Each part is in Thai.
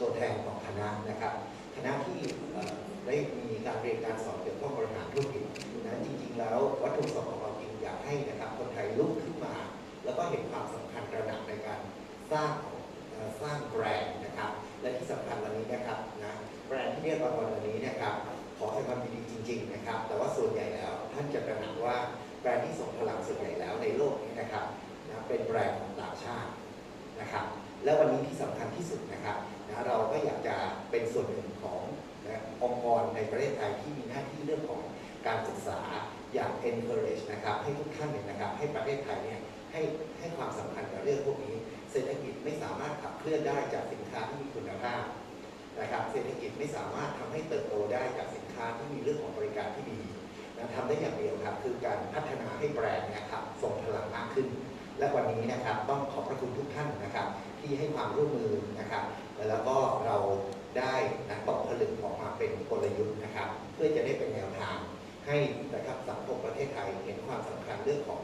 ตัวแทนของคณะนะครับ คณะที่ได้มีการเรียนการสอนเกี่ยวกับบริหารธุรกิจนะจริงๆ แล้ววัตถุประสงค์ของเราจริงอยากให้นะครับคนไทยลุกขึ้นมา แล้วก็เห็นความสำคัญระดับในการสร้าง เป็นส่วนหนึ่งของนะองค์กรในประเทศไทยที่มีหน้าที่เรื่องของการศึกษาอย่าง encourage นะครับให้ทุกท่านเนี่ยนะครับให้ประเทศไทยเนี่ยให้ให้ความสำคัญกับเรื่องพวกนี้ เศรษฐกิจไม่สามารถขับเคลื่อนได้จากสินค้าที่มีคุณภาพนะครับเศรษฐกิจไม่สามารถทำให้เติบโตได้จากสินค้าที่มีเรื่องของบริการที่ดีนะทำได้อย่างเดียวครับคือการพัฒนาให้แบรนด์เนะครับส่งพลังมากขึ้น และวันนี้นะครับต้องขอบพระคุณทุกท่านนะครับที่ให้ความร่วมมือนะครับแล้วก็เรา ได้นะตกผลึกออกมาเป็นกลยุทธ์นะครับ เพื่อจะได้เป็นแนวทาง ให้นะครับสังคมประเทศไทยเห็นความสำคัญเรื่องของ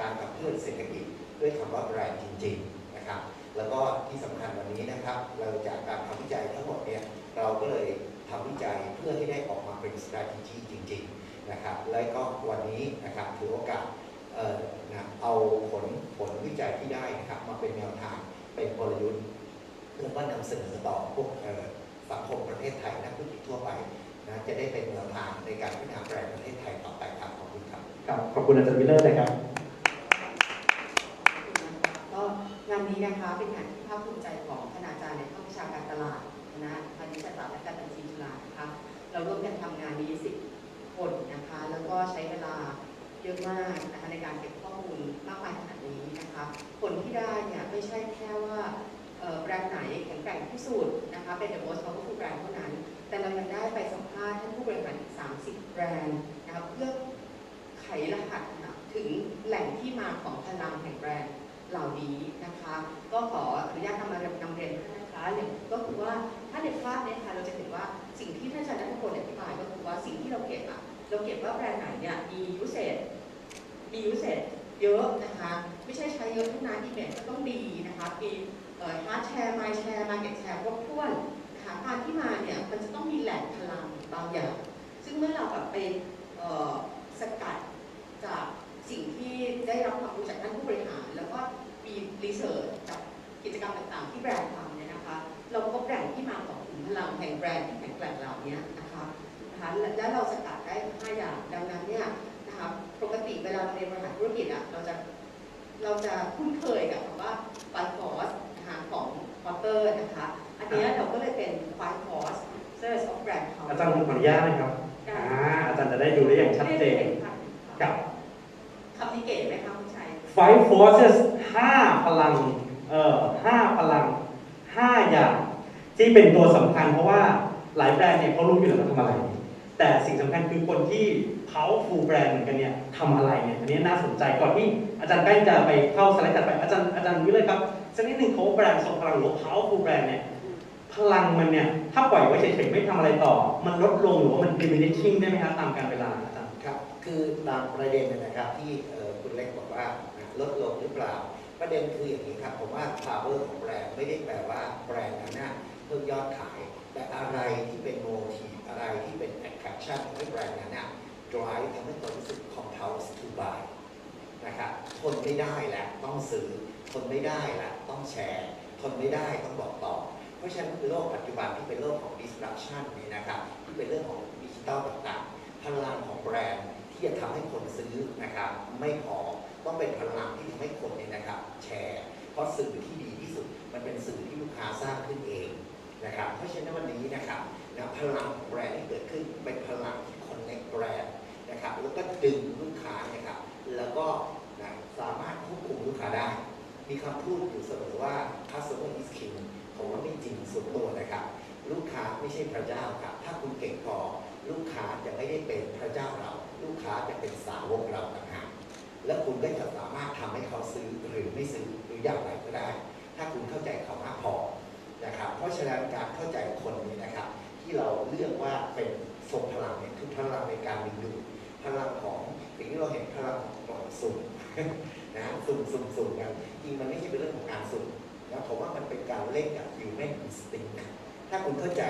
การขับเคลื่อนเศรษฐกิจด้วยคำว่าแบรนด์จริง ๆนะครับ แล้วก็ที่สำคัญวันนี้นะครับ เราจากการทำวิจัยทั้งหมดเนี่ยเราก็เลยทำวิจัยเพื่อให้ได้ออกมาเป็น strategy จริง ๆนะครับ และก็วันนี้นะครับถือโอกาสเอ่อนะเอาผลผลวิจัยที่ได้นะครับมาเป็นแนวทางเป็นกลยุทธ์เพื่อว่านำเสนอต่อพวกเอ่อ คมประเทศไทยนักธุรกิจทั่วไปนะจะได้เป็นแนวทางในการพัฒนาแบรนด์ประเทศไทยต่อไปครับขอบคุณครับครับขอบคุณอาจารย์วิลเลอร์เลยครับก็งานนี้นะคะเป็นงานที่ภาคภูมิใจของคณาจารย์ในภาควิชาการตลาดคณะพาณิชยศาสตร์และการบัญชีจุฬานะคะเราร่วมกันทำงานนี้10คนนะคะแล้วก็ใช้เวลาเยอะมากนะคะในการเก็บข้อมูลมากมายขนาดนี้นะคะผลที่ได้เนี่ยไม่ใช่แค่ว่าเอ่อ แบรนด์ไหนแข็งแกร่งที่สุดนะคะเป็น the most powerful brand เท่านั้น แต่เรายังได้ไปสัมภาษณ์ท่านผู้บริหารอีก 30 แบรนด์นะคะเพื่อไขรหัสนะถึงแหล่งที่มาของพลังแห่งแบรนด์เหล่านี้นะคะ ก็ขออนุญาตนำมานำเรียนท่านนะคะหนึ่งก็คือว่าถ้าในภาพเนี้ค่ะเราจะเห็นว่าสิ่งที่ท่านอาจารย์นัทพลอธิบายก็คือว่าสิ่งที่เราเก็บอะเราเก็บว่าแบรนด์ไหนเนี่ยมียูเซตมียูเซตเยอะนะคะ ไม่ใช่ใช้เยอะเท่านั้นอีเมจก็ต้องดีนะคะมี เอ่อฮาร์แชร์ไมแชร์มาเก็ตแชร์ครบถ้วนนะคะการที่มาเนี่ยมันจะต้องมีแหล่งพลังบางอย่าง ซึ่งเมื่อเราแบบไปเอ่อสกัดจากสิ่งที่ได้รับความรู้จากท่านผู้บริหาร แล้วก็มีรีเสิร์ชจากกิจกรรมต่างๆ ที่แบรนด์ทำเนี่ยนะคะ เราพบแหล่งที่มาของขุมพลังแห่งแบรนด์ที่แข็งแกร่งเหล่านี้นะคะนะคะและและเราสกัดได้5อย่างดังนั้นเนี่ยนะคะปกติเวลาเราเรียนบริหารธุรกิจอะเราจะเราจะคุ้นเคยกับคำว่า five force นะคะของพอตเตอร์นะคะ อันเนี้ยเราก็เลยเป็น five force search of brand power อาจารย์ผมขออนุญาตนะครับอ่าอาจารย์จะได้ดูได้อย่างชัดเจนกับคำนี้เก๋ไหมคะคุณชัย Five Forces ห้าพลัง เอ่อห้าพลังห้าอย่างที่เป็นตัวสำคัญเพราะว่าหลายแบรนด์เนี่ยเขารู้อยู่แล้วว่าทำอะไร แต่สิ่งสำคัญคือคนที่ powerful แบรนด์เหมือนกันเนี่ยทำอะไรเนี่ยอันนี้น่าสนใจก่อนที่อาจารย์ใกล้จะไปเข้าสไลด์ถัดไปอาจารย์อาจารย์วิเลยครับ สักนิดหนึ่งเขาแบรนด์ทรงพลังหรือว่า powerful แบรนด์เนี่ยพลังมันเนี่ยถ้าปล่อยไว้เฉยๆไม่ทำอะไรต่อ มันลดลงหรือว่ามัน diminishing ได้ไหมครับตามการเวลาอาจารย์ครับ คือตามประเด็นนะครับที่คุณเล็กบอกว่าลดลงหรือเปล่า ประเด็นคืออย่างนี้ครับผมว่า power ของแบรนด์ไม่ได้แปลว่าแบรนด์นั้นเพิ่มยอดขาย แต่อะไรที่เป็น motive อะไรที่เป็น attraction ให้แบรนด์นั้นนะ drive ทำให้คนรู้สึก compulse to buy นะครับทนไม่ได้แหละต้องซื้อทนไม่ได้แหละต้องแชร์ทนไม่ได้ต้องบอกต่อ เพราะฉะนั้นโลกปัจจุบันที่เป็นโลกของ disruption นี่นะครับที่เป็นเรื่องของดิจิตอลต่างๆพลังของแบรนด์ที่จะทำให้คนซื้อนะครับไม่พอต้องเป็นพลังที่ทำให้คนเนี่ยนะครับแชร์เพราะสื่อที่ดีที่สุด มันเป็นสื่อที่ลูกค้าสร้างขึ้นเองนะครับเพราะฉะนั้นวันนี้นะครับนะพลังของแบรนด์ที่เกิดขึ้นเป็นพลังที่คนในแบรนด์นะครับแล้วก็ดึง แล้วก็นะสามารถควบคุมลูกค้าได้ มีคำพูดอยู่เสมอว่า customer is king ผมว่าไม่จริงส่วนตัวนะครับ ลูกค้าไม่ใช่พระเจ้าครับ ถ้าคุณเก่งพอลูกค้าจะไม่ได้เป็นพระเจ้าเรา ลูกค้าจะเป็นสาวกเราต่างหากและคุณก็จะสามารถทำให้เขาซื้อหรือไม่ซื้อหรืออย่างไรก็ได้ ถ้าคุณเข้าใจเขามากพอนะครับ เพราะฉะนั้นการเข้าใจคนนี้นะครับ ที่เราเลือกว่าเป็นทรงพลังเนี่ยคือพลังในการดึงดูด พลังของสิ่งที่เราเห็นพลังของกล่องสุ่มนะสุ่มสุ่มสุ่มกันจริงมันไม่ใช่เป็นเรื่องของการสุ่มนะผมว่ามันเป็นการเล่นกับ human instinct ทถ้าคุณเข้าใจ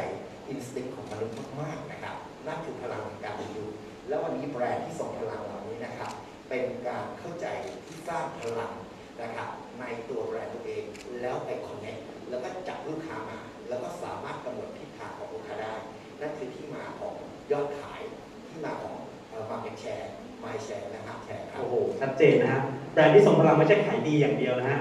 อินสติ้งของมนุษย์มากๆนะครับนั่นคือพลังของการเรียนรู้แล้ววันนี้แบรนด์ที่ส่งพลังเหล่านี้นะครับ เป็นการเข้าใจที่สร้างพลังนะครับในตัวแบรนด์ตัวเอง แล้วไปคอนเน c t แล้วก็จับลูกค้ามา แล้วก็สามารถกำหนดทิศทางของลูกค้าได้ นั่นคือที่มาของยอดขาย ที่มาของมาร์เก็ต แชร์ไมแชร์และครับแชร์ครับ โอ้โห ชัดเจนนะฮะ แบรนด์ที่ส่งพลังไม่ใช่ขายดีอย่างเดียวนะฮะ